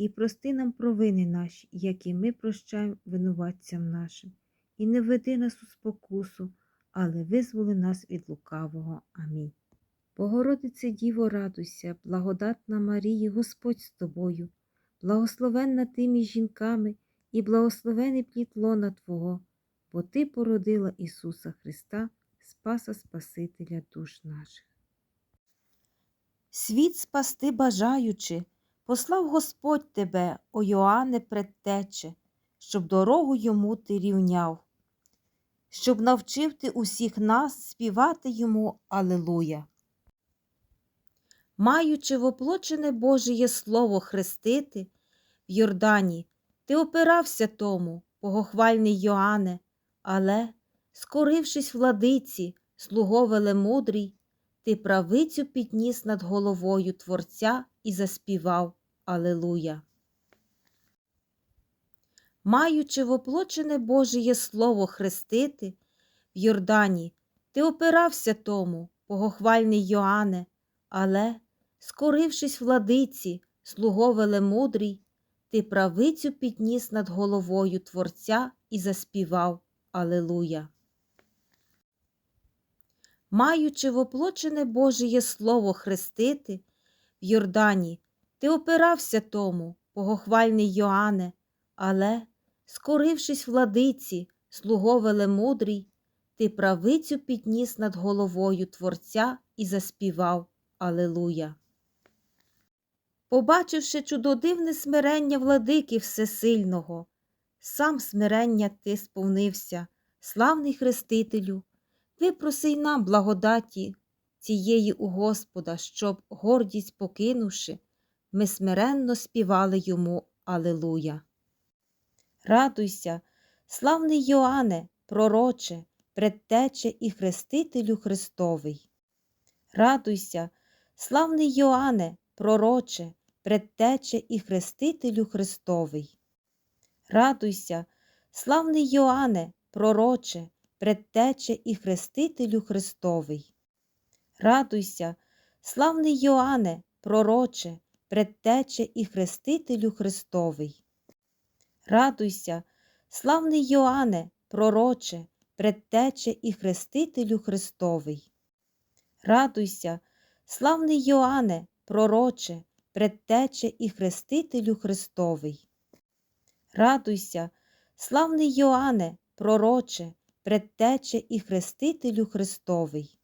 і прости нам провини наші, які ми прощаємо винуватцям нашим. І не веди нас у спокусу, але визволи нас від лукавого. Амінь. Богородице Діво, радуйся, благодатна Марії, Господь з тобою, благословенна ти між жінками, і благословений плід лона Твого, бо Ти породила Ісуса Христа, Спаса Спасителя душ наших. Світ спасти бажаючи, послав Господь тебе, о Йоанне, предтече, щоб дорогу йому ти рівняв, щоб навчив ти усіх нас співати йому Алилуя. Маючи воплочене Божіє Слово хрестити, в Йордані ти опирався тому, богохвальний Йоанне, але, скорившись владиці, слуго велемудрій, ти правицю підніс над головою Творця і заспівав Алилуя. Маючи воплочене Божіє Слово хрестити, в Йордані ти опирався тому, богохвальний Йоанне, але, скорившись владиці, слуго велемудрій, ти правицю підніс над головою Творця і заспівав Алилуя. Маючи воплочене Божіє Слово хрестити, в Йордані ти опирався тому, богохвальний Йоанне, але, скорившись владиці, слуго велемудрій, ти правицю підніс над головою Творця і заспівав Алилуя. Побачивши чудодивне смирення владики Всесильного, сам смирення ти сповнився, славний Хрестителю, випроси й нам благодаті цієї у Господа, щоб, гордість покинувши, ми смиренно співали йому Алилуя. Радуйся, славний Йоанне, пророче, предтече і Хрестителю Христовий. Радуйся, славний Йоанне, пророче, предтече і Хрестителю Христовий. Радуйся, славний Йоанне, пророче, предтече і Хрестителю Христовий. Радуйся, славний Йоанне, пророче, предтече і Хрестителю Христовий. Радуйся, славний Йоанне, пророче, предтече і Хрестителю Христовий. Радуйся, славний Йоанне, пророче, предтече і Хрестителю Христовий. Радуйся, славний Йоанне, пророче, предтече і Хрестителю Христовий.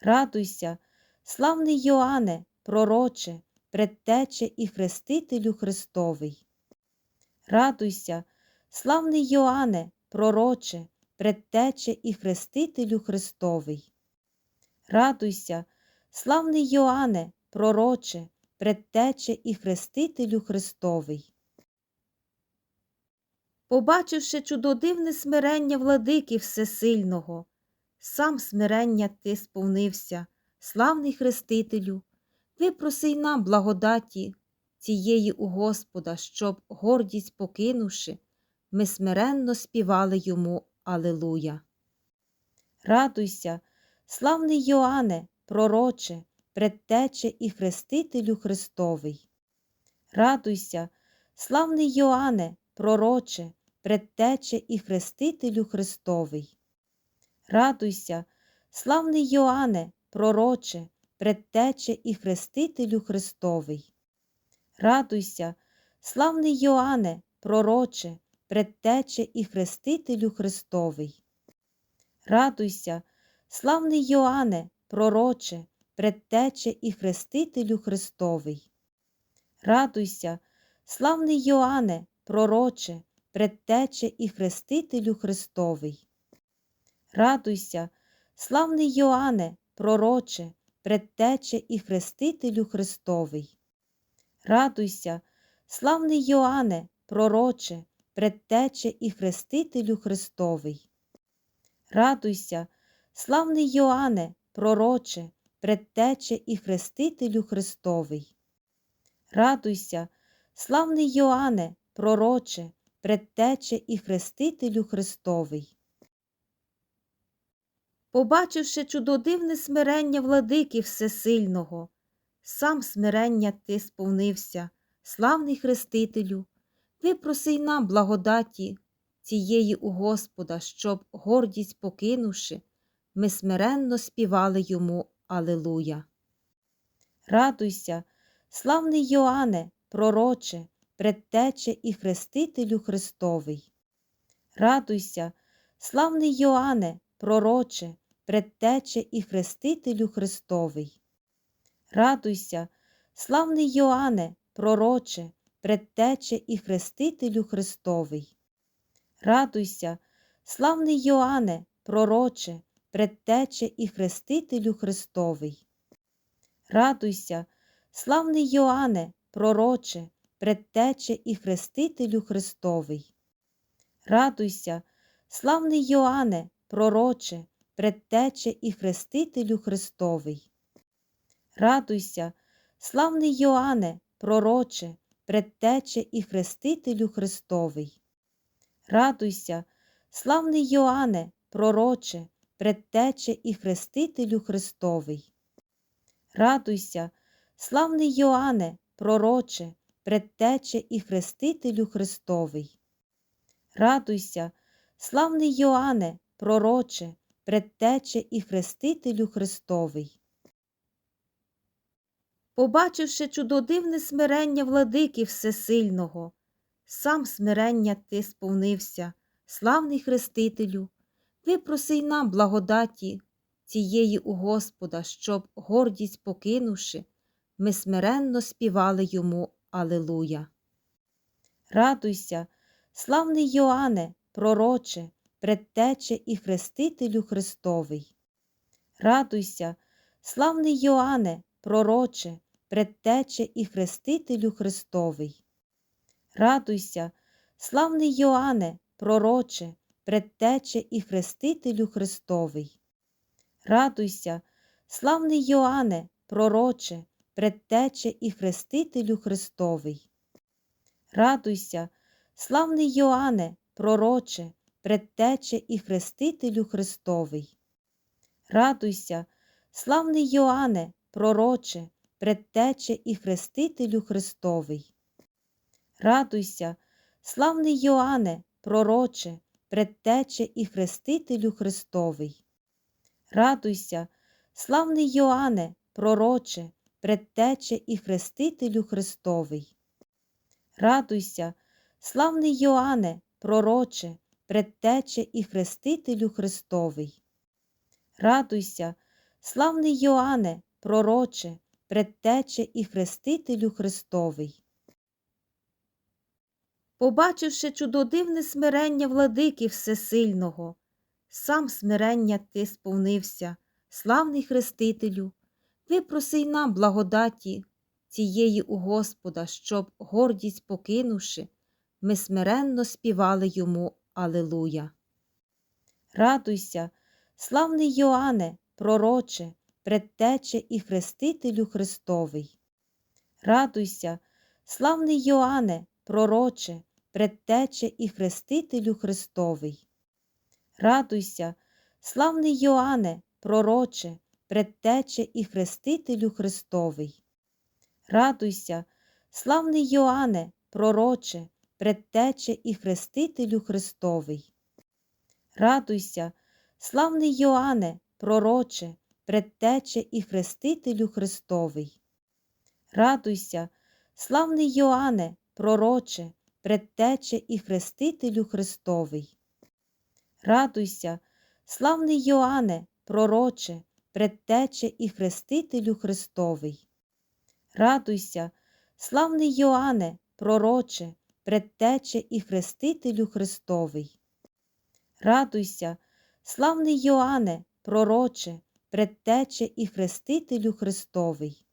Радуйся, славний Йоанне, пророче, предтече і Хрестителю Христовий. Радуйся, славний Йоанне, пророче, предтече і Хрестителю Христовий. Радуйся, славний Йоанне, пророче, предтече і Хрестителю Христовий. Побачивши чудодивне смирення владики Всесильного, сам смирення ти сповнився, славний Хрестителю, випроси й нам благодаті цієї у Господа, щоб, гордість покинувши, ми смиренно співали йому Алилуя. Радуйся, славний Йоанне, пророче, предтече і Хрестителю Христовий. Радуйся, славний Йоанне, пророче, предтече і Хрестителю Христовий. Радуйся, славний Йоанне, пророче, предтече і Хрестителю Христовий. Радуйся, славний Йоанне, пророче, предтече і Хрестителю Христовий. Радуйся, славний Йоанне, пророче, предтече і Хрестителю Христовий. Радуйся, славний Йоанне, пророче, предтече і Хрестителю Христовий. Радуйся, славний Йоанне, пророче, предтече і Хрестителю Христовий. Радуйся, славний Йоанне, пророче, предтече і хрестителю Христовий. Радуйся, славний Йоанне, пророче, предтече і хрестителю Христовий. Радуйся, славний Йоанне, пророче, предтече і хрестителю Христовий. Побачивши чудодивне смирення владики Всесильного, сам смирення ти сповнився, славний хрестителю, випроси й нам благодаті цієї у Господа, щоб, гордість покинувши, ми смиренно співали йому Алилуя. Радуйся, славний Йоанне, пророче, предтече і хрестителю Христовий. Радуйся, славний Йоанне, пророче, предтече і хрестителю Христовий. Радуйся, славний Йоанне, пророче, предтече і хрестителю Христовий. Радуйся, славний Йоанне, пророче, предтече і хрестителю Христовий. Радуйся, славний Йоанне, пророче, предтече і хрестителю Христовий. Радуйся, славний Йоанне, пророче, предтече і хрестителю Христовий. Радуйся, славний Йоанне, пророче, предтече і хрестителю Христовий. Радуйся, славний Йоанне, пророче, предтече і хрестителю Христовий. Радуйся, славний Йоанне, пророче, предтече і хрестителю Христовий. Радуйся, славний Йоанне, пророче, предтече і хрестителю Христовий. Побачивши чудодивне смирення владики Всесильного, сам смирення ти сповнився, славний хрестителю, випроси й нам благодаті цієї у Господа, щоб, гордість покинувши, ми смиренно співали йому Алилуя. Радуйся, славний Йоанне, пророче, предтече і хрестителю Христовий. Радуйся, славний Йоанне, пророче, предтече і хрестителю Христовий. Радуйся, славний Йоанне, пророче, предтече і хрестителю Христовий. Радуйся, славний Йоанне, пророче, предтече і хрестителю Христовий. Радуйся, славний Йоанне, пророче, предтече і хрестителю Христовий. Радуйся, славний Йоанне, пророче, предтече і хрестителю Христовий. Радуйся, славний Йоанне, пророче, предтече і хрестителю Христовий. Радуйся, славний Йоанне, пророче, предтече і хрестителю Христовий. Радуйся, славний Йоанне, пророче, предтече і хрестителю Христовий. Радуйся, славний Йоанне, пророче, предтече і хрестителю Христовий. Побачивши чудодивне смирення владики Всесильного, сам смирення ти сповнився, славний хрестителю, випроси й нам благодаті цієї у Господа, щоб, гордість покинувши, ми смиренно співали йому Алилуя. Радуйся, славний Йоанне, пророче, предтече і хрестителю Христовий. Радуйся, славний Йоанне, пророче, предтече і хрестителю Христовий. Радуйся, славний Йоанне, пророче, предтече і хрестителю Христовий. Радуйся, славний Йоанне, пророче, предтече і хрестителю Христовий. Радуйся, славний Йоанне, пророче, предтече і хрестителю Христовий. Радуйся, славний Йоанне, пророче, предтече і хрестителю Христовий. Радуйся, славний Йоанне, пророче, предтече і хрестителю Христовий. Радуйся, славний Йоанне, пророче, предтече і хрестителю Христовий. Радуйся, славний Йоанне, пророче, предтече і хрестителю Христовий.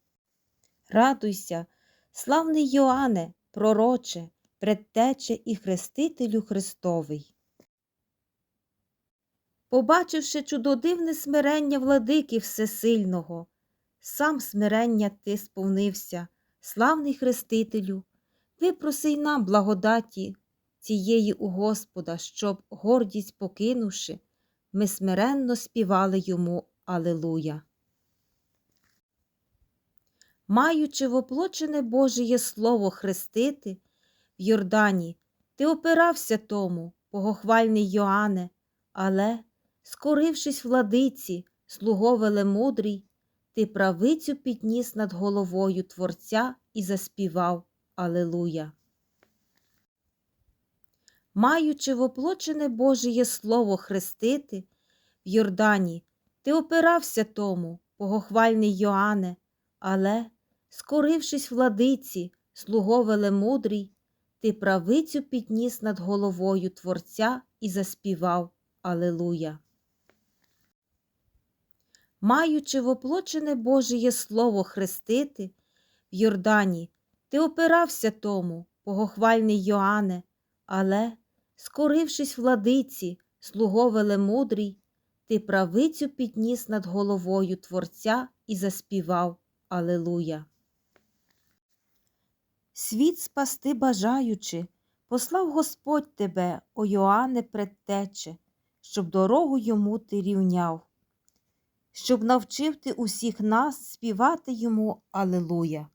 Радуйся, славний Йоанне, пророче, предтече і хрестителю Христовий. Побачивши чудодивне смирення владики Всесильного, сам смирення ти сповнився, славний хрестителю, випроси й нам благодаті цієї у Господа, щоб, гордість покинувши, ми смиренно співали йому Алилуя. Маючи воплочене Божіє Слово хрестити в Йордані, ти опирався тому, богохвальний Йоанне, але, скорившись владиці, слуго велемудрій, ти правицю підніс над головою Творця і заспівав Алилуя. Маючи воплочене Божіє Слово хрестити в Йордані, ти опирався тому, богохвальний Йоанне, але, скорившись владиці, слуго велемудрій, ти правицю підніс над головою Творця і заспівав Алилуя. Маючи воплочене Божіє Слово хрестити в Йордані, ти опирався тому, богохвальний Йоанне, але, скорившись владиці, слуго велемудрій, ти правицю підніс над головою Творця і заспівав Алилуя. Світ спасти бажаючи, послав Господь тебе, о Йоанне предтече, щоб дорогу йому ти рівняв, щоб навчив ти усіх нас співати йому Алилуя.